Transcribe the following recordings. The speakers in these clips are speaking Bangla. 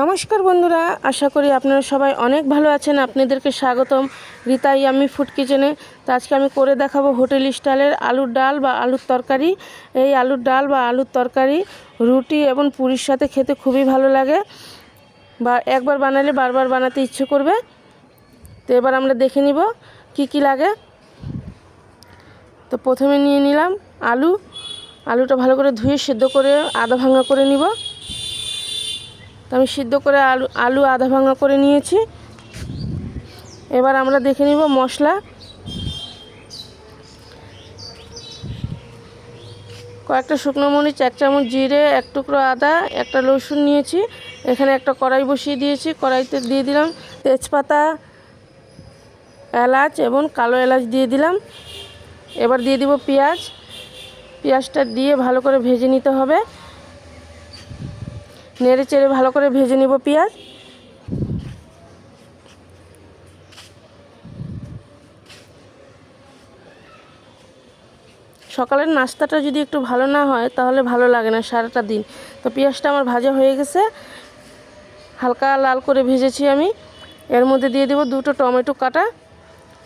নমস্কার বন্ধুরা, আশা করি আপনারা সবাই অনেক ভালো আছেন। আপনাদেরকে স্বাগতম রীতা ইয়ামি ফুড কিচেনে। তো আজকে আমি করে দেখাবো হোটেল স্টাইলের আলুর ডাল বা আলুর তরকারি। এই আলুর ডাল বা আলুর তরকারি, রুটি এবং পুরীর সাথে খেতে খুবই ভালো লাগে। বা একবার বানালে বারবার বানাতে ইচ্ছে করবে। তো এবার আমরা দেখে নিব কি কি লাগে। তো প্রথমে নিয়ে নিলাম আলু। আলুটা ভালো করে ধুয়ে সেদ্ধ করে আধা ভাঙা করে নিব। তো আমি সিদ্ধ করে আলু আলু আধা ভাঙা করে নিয়েছি। এবার আমরা দেখে নিব মশলা। কয়েকটা শুকনো মরিচ, এক চামচ জিরে, এক টুকরো আদা, একটা রসুন নিয়েছি। এখানে একটা কড়াই বসিয়ে দিয়েছি। কড়াইতে দিয়ে দিলাম তেজপাতা, এলাচ এবং কালো এলাচ দিয়ে দিলাম। এবার দিয়ে দিব পেঁয়াজ। পেঁয়াজটা দিয়ে ভালো করে ভেজে নিতে হবে। নেড়ে চেড়ে ভালো করে ভেজে নিব পেঁয়াজ। সকালের নাস্তাটা যদি একটু ভালো না হয়, তাহলে ভালো লাগে না সারাটা দিন। তো পেঁয়াজটা আমার ভাজা হয়ে গেছে। হালকা লাল করে ভেজেছি আমি। এর মধ্যে দিয়ে দেবো দুটো টমেটো কাটা।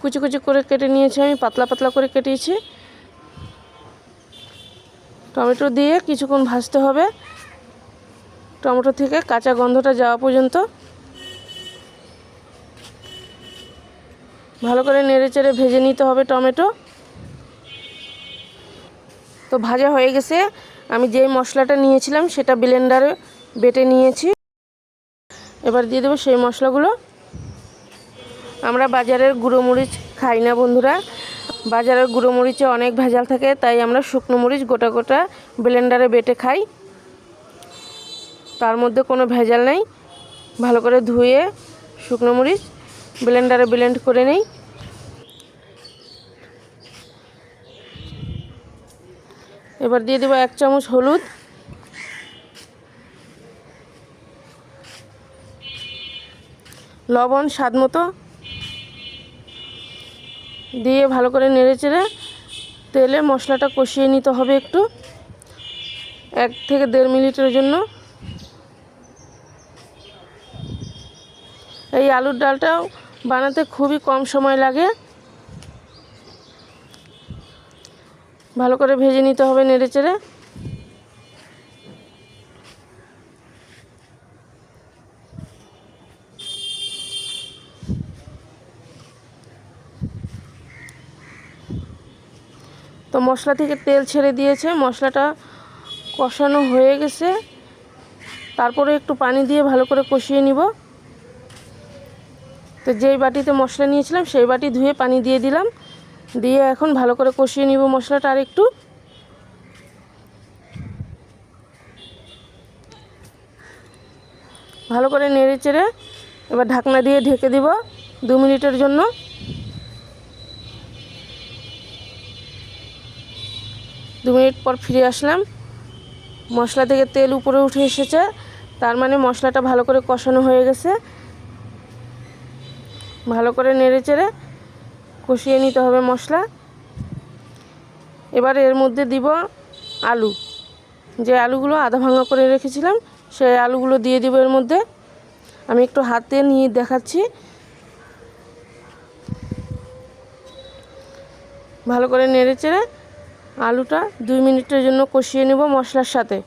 কুচি কুচি করে কেটে নিয়েছি আমি, পাতলা পাতলা করে কেটেছি। টমেটো দিয়ে কিছুক্ষণ ভাজতে হবে। টমেটো থেকে কাঁচা গন্ধটা যাওয়া পর্যন্ত ভালো করে নেড়ে চেড়ে ভেজে নিতে হবে টমেটো। তো ভাজা হয়ে গেছে। আমি যেই মশলাটা নিয়েছিলাম সেটা ব্লেন্ডারে বেটে নিয়েছি। এবার দিয়ে দেবো সেই মশলাগুলো। আমরা বাজারের গুঁড়ো মরিচ খাই না বন্ধুরা। বাজারের গুঁড়ো মরিচে অনেক ভেজাল থাকে, তাই আমরা শুকনো মরিচ গোটা গোটা ব্লেন্ডারে বেটে খাই। তার মধ্যে কোনো ভেজাল নেই। ভালো করে ধুয়ে শুকনো মরিচ ব্লেন্ডারে ব্লেন্ড করে নেই। এবার দিয়ে দেবো এক চামচ হলুদ। লবণ স্বাদ মতো। দিয়ে ভালো করে নেড়ে চেড়ে তেলে মশলাটা কষিয়ে নিতে হবে একটু। এক থেকে দেড় মিনিটের জন্য। এই আলুর ডালটাও বানাতে খুবই কম সময় লাগে। ভালো করে ভেজে নিতে হবে নেড়ে চেড়ে। তো মশলা থেকে তেল ছেড়ে দিয়েছে, মশলাটা কষানো হয়ে গেছে। তারপরে একটু পানি দিয়ে ভালো করে কষিয়ে নিব। তো যেই বাটিতে মশলা নিয়েছিলাম, সেই বাটি ধুয়ে পানি দিয়ে দিলাম। দিয়ে এখন ভালো করে কষিয়ে নিব মশলাটা আর একটু ভালো করে নেড়ে চেড়ে এবার ঢাকনা দিয়ে ঢেকে দিব দু মিনিটের জন্য। দু মিনিট পর ফিরে আসলাম। মশলা থেকে তেল উপরে উঠে এসেছে, তার মানে মশলাটা ভালো করে কষানো হয়ে গেছে। ভালো করে নেড়ে চেড়ে কষিয়ে নিতে হবে মশলা। এবার এর মধ্যে দিব আলু। যে আলুগুলো আধা ভাঙা করে রেখেছিলাম, সেই আলুগুলো দিয়ে দিব এর মধ্যে। আমি একটু হাতে নিয়ে দেখাচ্ছি। ভালো করে নেড়ে চেড়ে আলুটা দুই মিনিটের জন্য কষিয়ে নেব মশলার সাথে।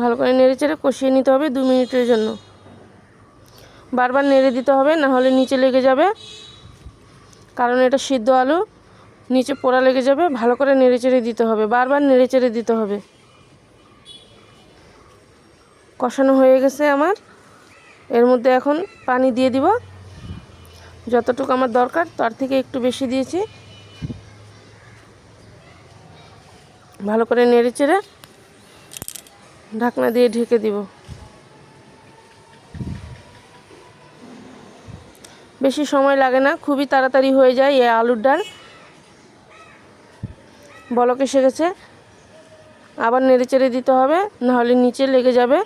ভালো করে নেড়ে চেড়ে কষিয়ে নিতে হবে দু মিনিটের জন্য। বারবার নেড়ে দিতে হবে, না হলে নিচে লেগে যাবে। কারণ এটা সিদ্ধ আলু, নিচে পোড়া লেগে যাবে, ভালো করে নেড়ে চেড়ে দিতে হবে, বারবার নেড়ে চেড়ে দিতে হবে। কষানো হয়ে গেছে আমার। এর মধ্যে এখন পানি দিয়ে দিব। যতটুকু আমার দরকার, তার থেকে একটু বেশি দিয়েছি। ভালো করে নেড়ে চেড়ে ঢাকনা দিয়ে ঢেকে দিব। বেশি সময় লাগে না, খুবই তাড়াতাড়ি হয়ে যায় এই আলুর ডাল। বলক এসে গেছে। আবার নেড়ে চেড়ে দিতে হবে, নাহলে নিচে লেগে যাবে।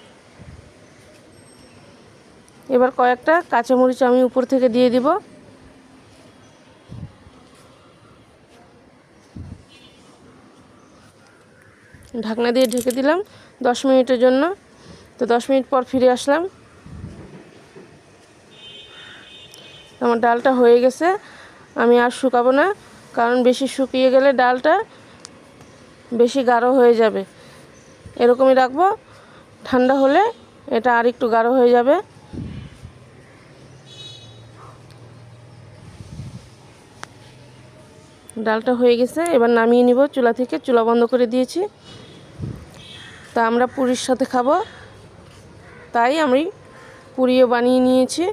এবার কয়েকটা কাঁচামরিচ আমি উপর থেকে দিয়ে দিব। ঢাকনা দিয়ে ঢেকে দিলাম দশ মিনিটের জন্য। তো দশ মিনিট পর ফিরে আসলাম। আমার ডালটা হয়ে গেছে। আমি আর শুকাবো না, কারণ বেশি শুকিয়ে গেলে ডালটা বেশি গাঢ় হয়ে যাবে। এরকমই রাখব। ঠান্ডা হলে এটা আর একটু গাঢ় হয়ে যাবে। ডালটা হয়ে গেছে। এবার নামিয়ে নিব। চুলা থেকে চুলা বন্ধ করে দিয়েছি। তা আমরা পুরীর সাথে খাব। তাই আমি পুরিও বানিয়ে নিয়েছি।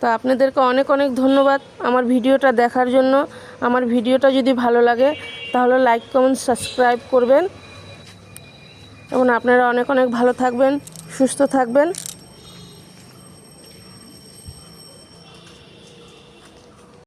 তা আপনাদেরকে অনেক অনেক ধন্যবাদ আমার ভিডিওটা দেখার জন্য। আমার ভিডিওটা যদি ভালো লাগে, তাহলে লাইক কমেন্ট সাবস্ক্রাইব করবেন। এবং আপনারা অনেক অনেক ভালো থাকবেন, সুস্থ থাকবেন।